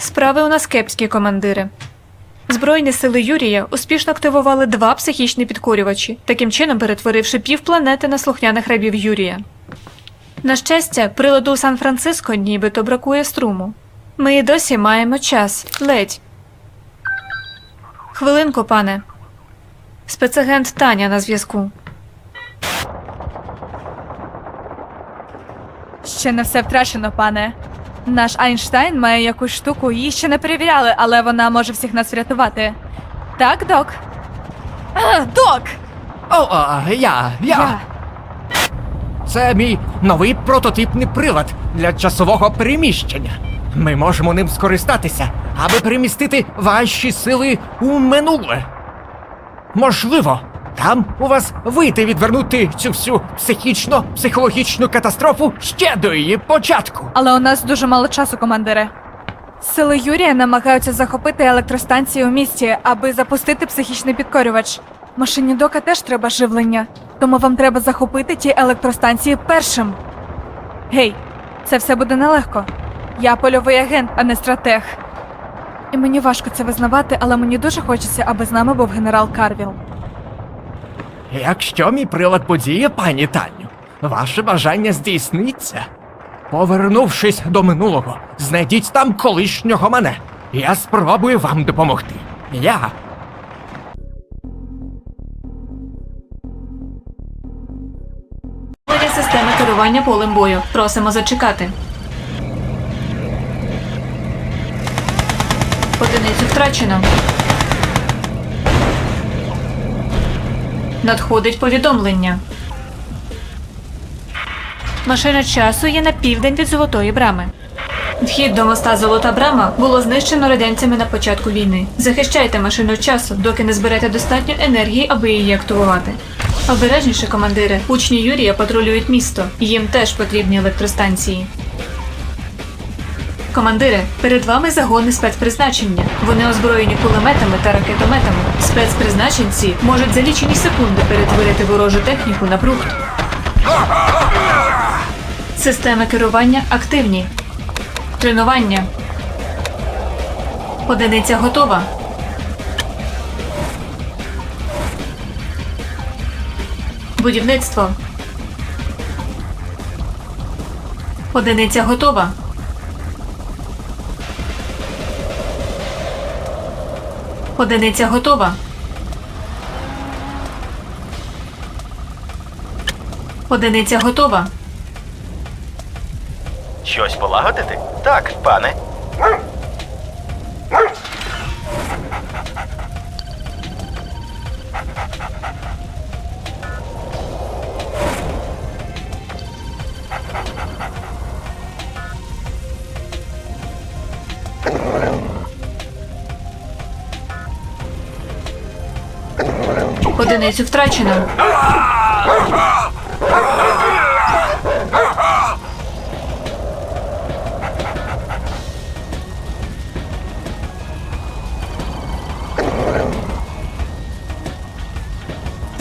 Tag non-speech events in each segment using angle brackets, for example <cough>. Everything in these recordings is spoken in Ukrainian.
Справи у нас кепські, командири. Збройні сили Юрія успішно активували два психічні підкорювачі, таким чином перетворивши півпланети на слухняних рабів Юрія. На щастя, приладу у Сан-Франциско нібито бракує струму. Ми і досі маємо час. Ледь. Хвилинку, пане. Спецагент Таня на зв'язку. Ще не все втрачено, пане. Наш Айнштайн має якусь штуку, її ще не перевіряли, але вона може всіх нас врятувати. Так, док? А, док! О, а, я, я. Це мій новий прототипний прилад для часового переміщення. Ми можемо ним скористатися, аби перемістити ваші сили у минуле. Можливо, там у вас вийде відвернути цю всю психічно-психологічну катастрофу ще до її початку. Але у нас дуже мало часу, командире. Сили Юрія намагаються захопити електростанцію у місті, аби запустити психічний підкорювач. Машині дока теж треба живлення, тому вам треба захопити ті електростанції першим. Гей, це все буде нелегко. Я польовий агент, а не стратег. І мені важко це визнавати, але мені дуже хочеться, аби з нами був генерал Карвіл. Якщо мій прилад подіє, пані Таню, ваше бажання здійсниться. Повернувшись до минулого, знайдіть там колишнього мене. Я спробую вам допомогти. Я. Системи керування полем бою. Просимо зачекати. Одиницю втрачено. Надходить повідомлення. Машина часу є на південь від Золотої брами. Вхід до моста Золота Брама було знищено радянцями на початку війни. Захищайте машину часу, доки не зберете достатньо енергії, аби її активувати. Обережніше, командири. Учні Юрія патрулюють місто. Їм теж потрібні електростанції. Командири, перед вами загони спецпризначення. Вони озброєні кулеметами та ракетометами. Спецпризначенці можуть за лічені секунди перетворити ворожу техніку на брухт. Системи керування активні. Тренування. Одиниця готова. Будівництво. Одиниця готова. Одиниця готова. Одиниця готова. Щось полагодити? Так, пане. Одиницю втрачено.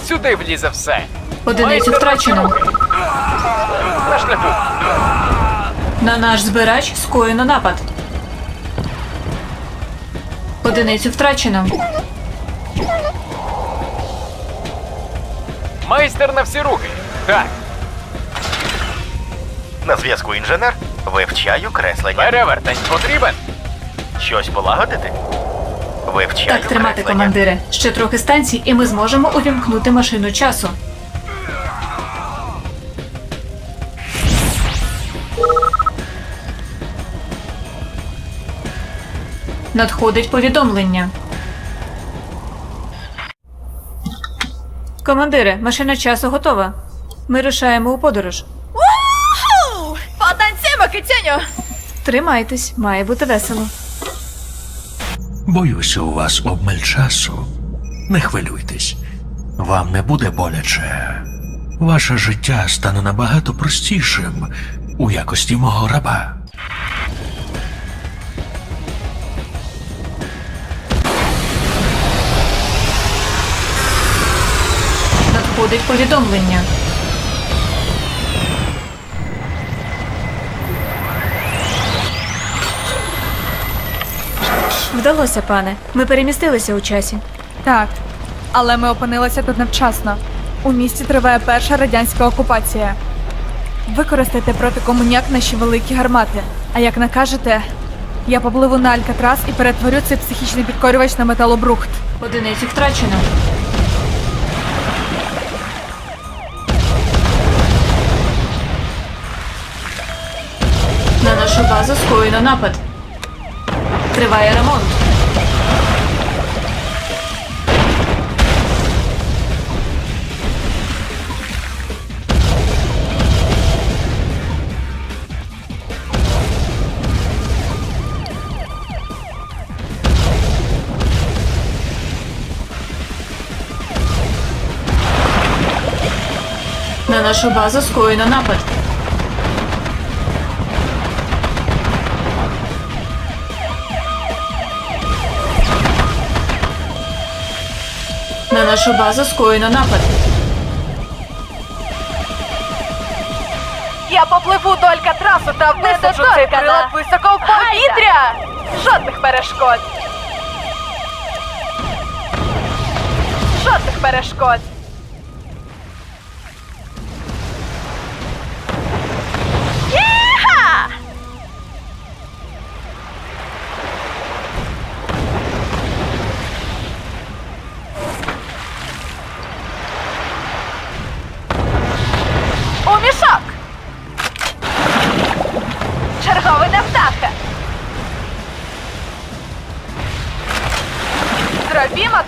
Сюди влізе все. Одиницю втрачено. На шляху. На наш збирач скоєно напад. Одиницю втрачено. Майстер на всі руки. Так, На зв'язку інженер. Вивчаю креслення. перевертень потрібен. Щось полагодити? Вивчаю Так тримати, креслення. командире. Ще трохи станцій, і ми зможемо увімкнути машину часу. Надходить повідомлення. Командире, машина часу готова. Ми рушаємо у подорож. Потанцюємо, кицюню! Тримайтесь, має бути весело. Боюся, у вас обмаль часу. Не хвилюйтесь, вам не буде боляче. Ваше життя стане набагато простішим у якості мого раба. Надходить повідомлення. Вдалося, пане. Ми перемістилися у часі. Так, але ми опинилися тут невчасно. У місті триває перша радянська окупація. Використайте проти комуняк наші великі гармати. А як накажете, я попливу на Алькатрас і перетворю цей психічний підкорювач на металобрухт. Одиницю втрачено. На нашу базу скоєно напад. Триває ремонт. На нашу базу скоєно напад. На нашу базу скоєно напад. Я попливу до Алькатрасу та висаджу цей прилад високо в повітря! Жодних перешкод! Жодних перешкод!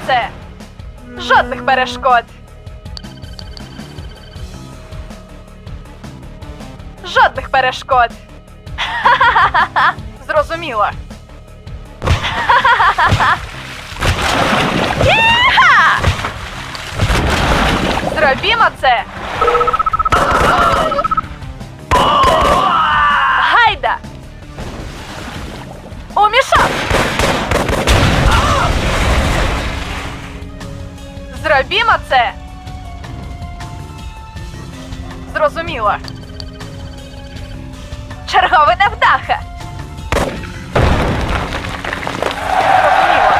Це! Жодних перешкод! Жодних перешкод! Ха-ха-ха-ха! <laughs> Зрозуміло! <laughs> Ха-ха-ха-ха! Зробімо це! Зрозуміло. Черговий невдаха! Зрозуміло.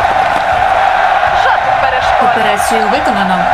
Жодних перешкод! Операцію виконано.